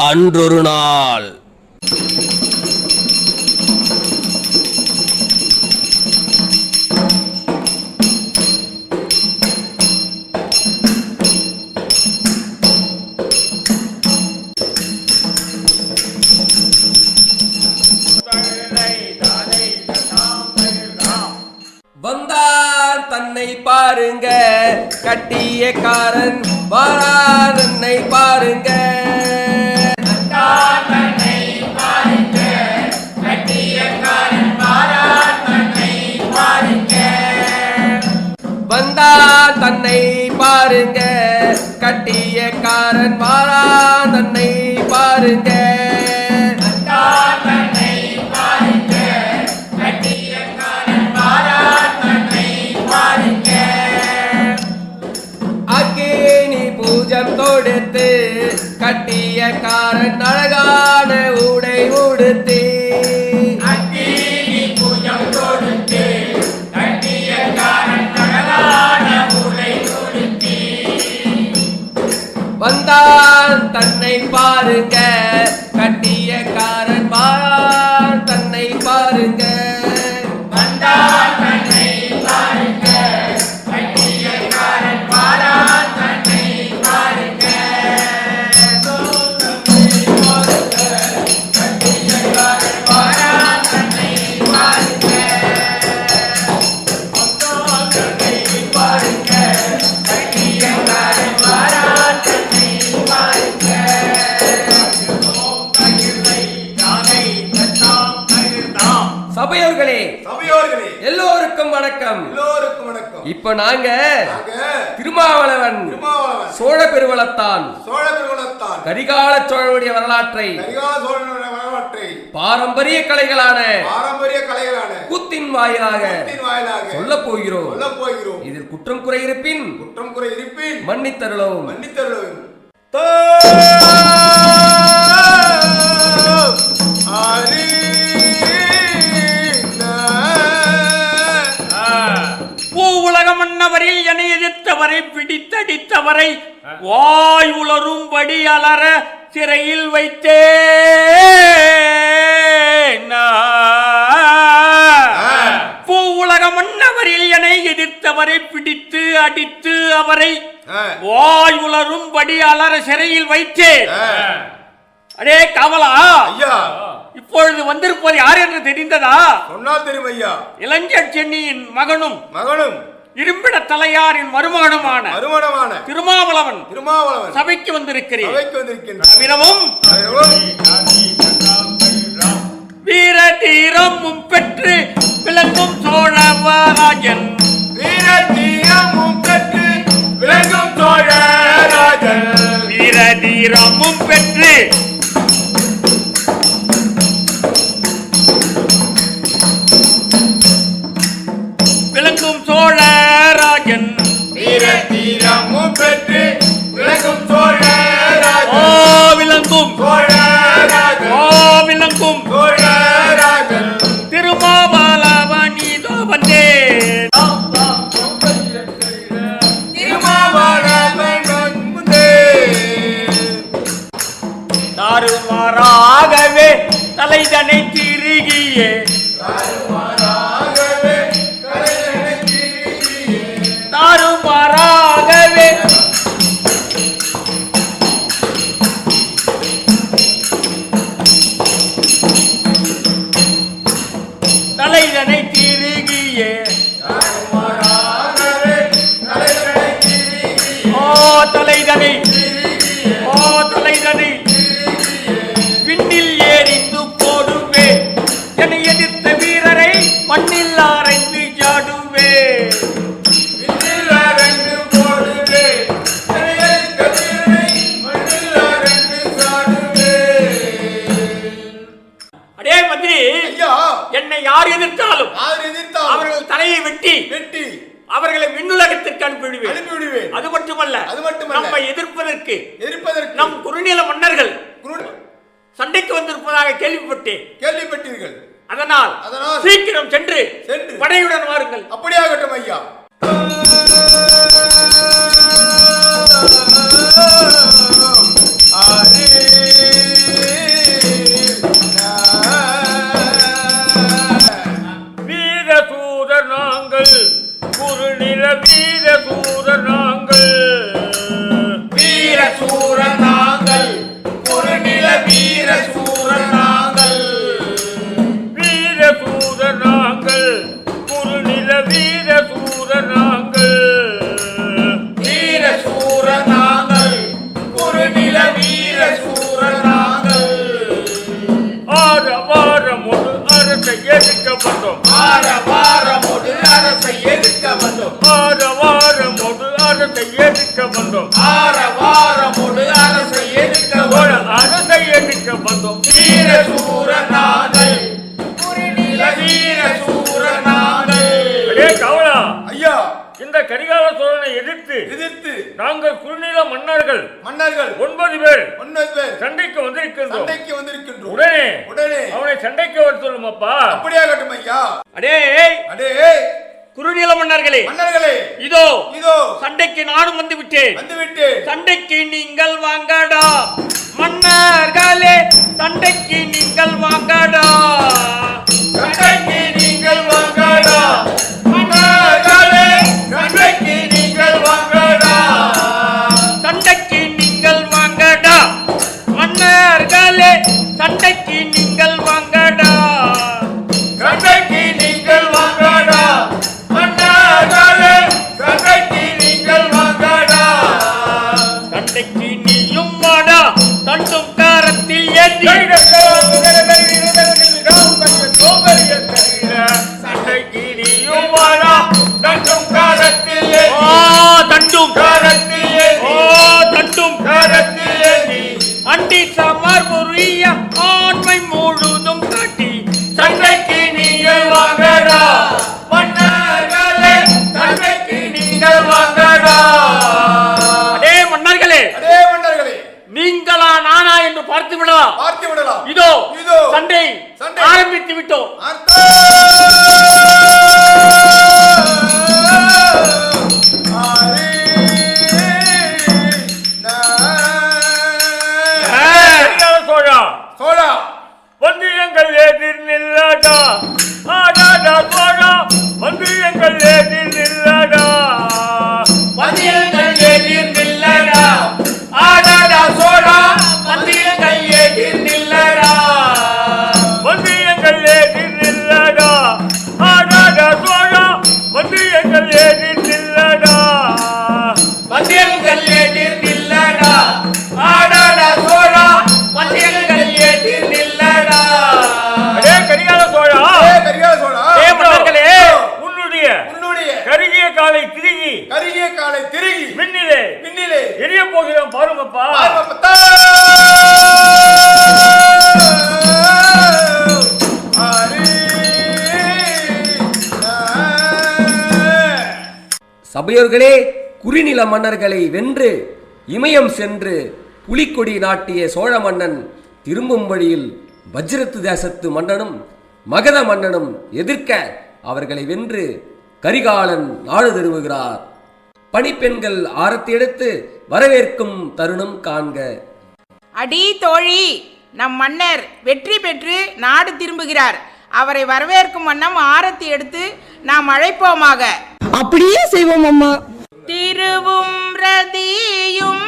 அன்றொரு நாள். வந்தார் தன்னை பாருங்க கட்டியக்காரன் காரன் வாரான் என்னை பாருங்க தன்னை பாருங்க. கட்டிய காரன் வாரான் தன்னை பாருங்க. அக்கேனி பூஜம் தொடுத்து கட்டிய காரன் அழகான உடை உடுத்தி. பார்த்தால் தன்னை பாருங்க இப்ப நாங்க திருமாவளவன் திருமாவளவன். சோழ பெருவளத்தான் சோழ பெருகுலத்தான் கரிகால சோழனுடைய வரலாற்றை கரிகால சோழனுடைய வரலாற்றை. பாரம்பரிய கலைகளான பாரம்பரிய கலைகளான கூத்தின் வாயிலாக சொல்ல போகிறோம். சொல்லப் போகிறோம். இதில் குற்றம் குறை இருப்பின் குற்றம் குறை இருப்பின் மன்னித்தருளவும் மன்னித்தருளும். பூ எதிர்த்தவரை பிடித்தடித்தவரை வாய் உளரும்படி அலற சிறையில் வைத்தேன். பூ உலக மன்னவரில் என எதிர்த்தவரை பிடித்து அடித்து அவரை வாய் உளரும்படி அலற சிறையில் வைத்தேன். அடே கமலா ஐயா. இப்பொழுது வந்திருப்பது யார் என்று தெரிந்ததா? சொன்னால் தெரியும் ஐயா இளஞ்சர் சென்னியின் மகனும் மகனும். இரும்பிட தலையாரின் மருமகனுமான அருமணமான திருமாவளவன் திருமாவளவன் சபைக்கு வந்திருக்கிறேன். சபைக்கு வந்திருக்கின்றார் தவிரவும் வீர தீரமும் பெற்று விளங்கும் சோழவராஜன். வீரத்தீயமும் பெற்று விளங்கும் சோழராஜன். வீர தீரமும் பெற்று தலைதனை திருகியே. குறுநில மன்னர்கள் சண்டைக்கு வந்திருப்பதாக கேள்விப்பட்டேன். கேள்விப்பட்டீர்கள். அதனால் அதனால் சீக்கிரம் சென்று சென்று படையுடன் வாருங்கள். அப்படியாகட்டும் ஐயா. மன்னர்கள் மன்னர்கள் ஒன்பது பேர் ஒன்பது பேர் சண்டைக்கு வந்திருக்கின்றோம். சண்டைக்கு வந்திருக்கின்றோம். உடனே உடனே. அவனை சண்டைக்கு வர சொல்லும் அப்பா. அப்படியே கட்டும் ஐயா. அடே அடே குறுநில மன்னர்களே. மன்னர்களே. இதோ இதோ. சண்டைக்கு நானும் வந்து விட்டேன் வந்து விட்டேன் சண்டைக்கு நீங்கள் வாங்கடா. மன்னர்களே சண்டைக்கு நீங்கள் வாங்கடா. சண்டைக்கு சண்டை பார்த்து விடலாம் பார்த்து விடலாம் இதோ இதோ சண்டை ஆரம்பித்து விட்டோம். வழியிலே இனிய போகிறோம் பாரும் சபையோர்களே குறிநில மன்னர்களை வென்று இமயம் சென்று புலிக்கொடி நாட்டிய சோழ மன்னன் திரும்பும் வழியில் வஜ்ரத்து தேசத்து மன்னனும் மகத மன்னனும் எதிர்க்க அவர்களை வென்று கரிகாலன் நாடு தருவுகிறார் பணிப்பெண்கள் ஆரத்தி எடுத்து வரவேற்கும் தருணம் காண்க. அடி தோழி நம் மன்னர் வெற்றி பெற்று நாடு திரும்புகிறார். அவரை வரவேற்கும் வண்ணம் ஆரத்தி எடுத்து நாம் அழைப்போமாக. அப்படியே செய்வோம் அம்மா. திருவும் ரதியும்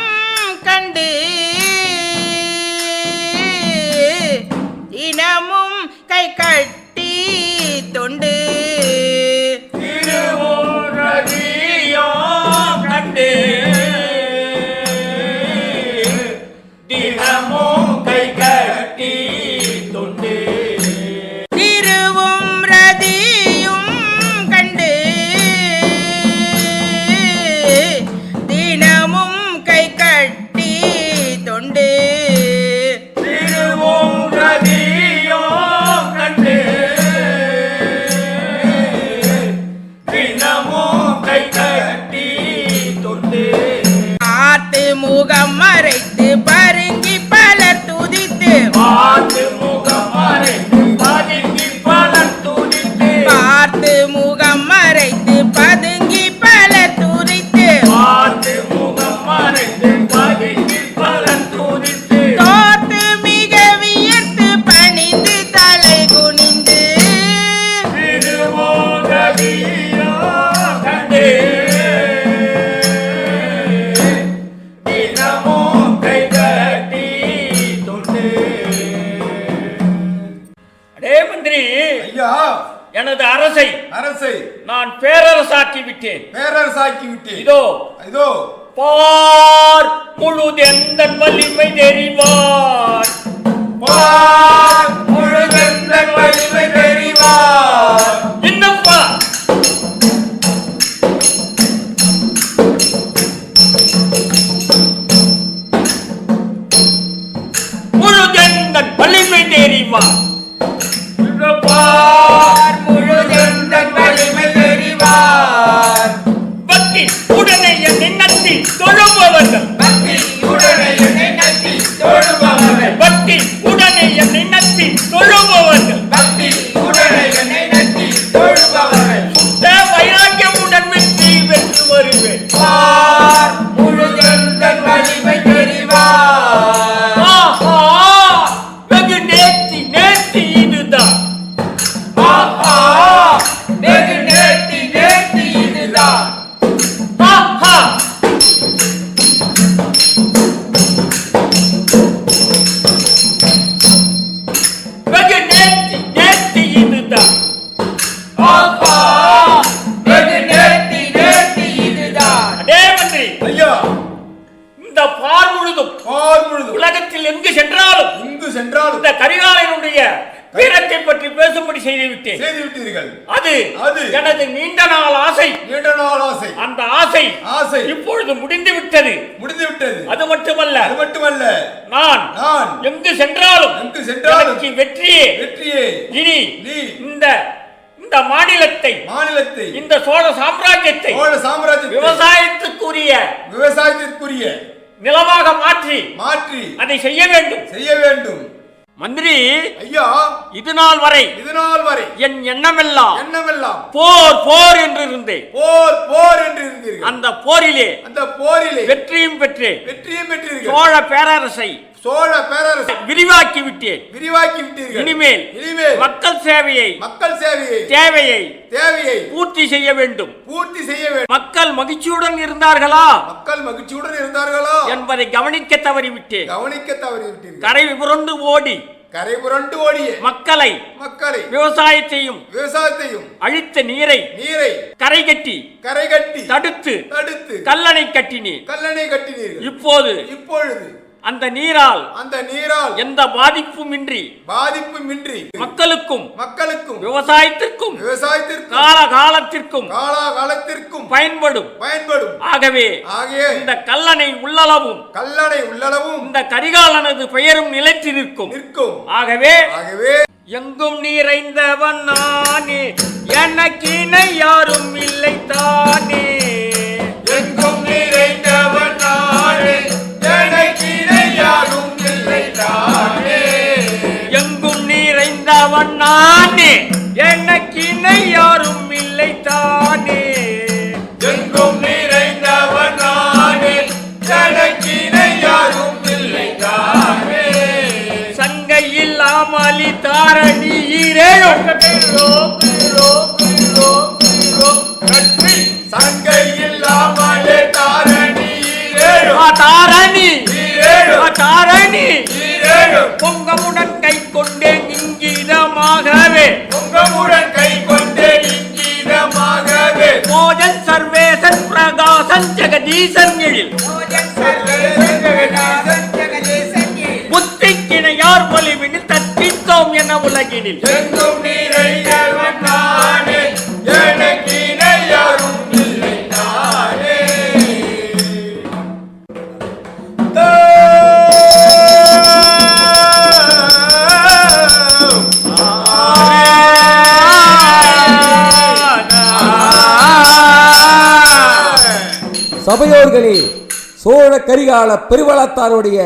word. பேரரசாக்கி விட்டேன் பேரரசாக்கி விட்டேன் இதோ இதோ. பார் முழுதெந்த வலிமை தெரிவார். பார் முழுதெந்த வலிமை தெரிவார். வலிமை தெரிவார். வீரத்தை பற்றி பேசும்படி செய்து விட்டேன் செய்து விட்டீர்கள் அது அது எனது நீண்ட நாள் ஆசை. நீண்ட நாள் ஆசை. அந்த ஆசை ஆசை. இப்பொழுது முடிந்து விட்டது முடிந்து விட்டது அது மட்டுமல்ல அது மட்டுமல்ல. நான் நான் எங்கு சென்றாலும் எங்கு சென்றாலும் வெற்றியே. வெற்றியே. இனி நீ இந்த இந்த மாநிலத்தை மாநிலத்தை இந்த சோழ சாம்ராஜ்யத்தை சோழ சாம்ராஜ்யத்தை விவசாயத்துக்குரிய விவசாயத்திற்குரிய நிலமாக மாற்றி மாற்றி அதை செய்ய வேண்டும். செய்ய வேண்டும். மந்திரி ஐயா இது நாள் வரை இது நாள் வரை என் எண்ணமெல்லாம் எண்ணமெல்லாம் போர் போர் என்று இருந்தேன். போர் போர் என்று இருந்தீர்கள். அந்த போரிலே அந்த போரிலே வெற்றியும் பெற்றேன். வெற்றியும் பெற்றீர்கள். சோழ பேரரசை சோழ பேரரசை விரிவாக்கி விட்டேன். விரிவாக்கி விட்டீர்கள். இனிமேல் இனிமேல் மக்கள் சேவையை மக்கள் சேவையை தேவையை தேவையை பூர்த்தி செய்ய வேண்டும். பூர்த்தி செய்ய வேண்டும். மக்கள் மகிழ்ச்சியுடன் இருந்தார்களா? மக்கள் மகிழ்ச்சியுடன் இருந்தார்களோ? என்பதை கவனிக்க தவறிவிட்டேன். கவனிக்க தவறி விட்டீர்கள் கரை புரண்டு ஓடி கரை புரண்டு ஓடிய மக்களை மக்களை விவசாயத்தையும் விவசாயத்தையும் அழித்த நீரை நீரை கரை கட்டி கரை கட்டி தடுத்து தடுத்து கல்லணை கட்டினீர். கல்லணை கட்டினீர்கள். இப்போது இப்பொழுது அந்த நீரால் அந்த நீரால் எந்த பாதிப்பும் இன்றி பாதிப்புமின்றி மக்களுக்கும் மக்களுக்கும் விவசாயத்திற்கும் விவசாயத்திற்கும் கால காலத்திற்கும் காலாகாலத்திற்கும் பயன்படும். பயன்படும். ஆகவே ஆகிய இந்த கல்லணை உள்ளளவும் கல்லணை உள்ளளவும் இந்த கரிகாலனது பெயரும் நிலைத்து நிற்கும். நிற்கும். ஆகவே ஆகவே எங்கும் நிறைந்தவன் நானே எனக்கு யாரும் இல்லை தானே. நிறைந்தவன் நானே எனக்கு இணை யாரும் இல்லை தானே. எங்கும் நிறைந்தவன் நானே. எனக்கு இணை யாரும் இல்லை தானே. சங்கை இல்லாமலி தாரணி ஈரேழும் சங்கை இல்லாமலே தாரணி தாரணி. தாரணி. பொங்கமுடன் சர்வேசன் ஜெகதீசன் எழில் புத்திக்கிணையார் மொழிவினில் தத்தித்தோம் என உலகினில். சபையோர்களே சோழ கரிகால பெருவளத்தானுடைய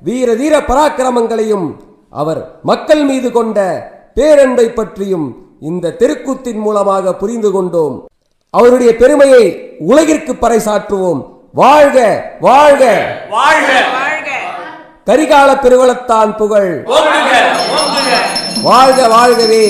வீர தீர பராக்கிரமங்களையும் அவர் மக்கள் மீது கொண்ட பேரன்பை பற்றியும் இந்த தெருக்கூத்தின் மூலமாக புரிந்து கொண்டோம். அவருடைய பெருமையை உலகிற்கு பறைசாற்றுவோம். வாழ்க வாழ்க! வாழ்க! வாழ்க கரிகால பெருவளத்தான் புகழ். வாழ்க வாழ்கவே!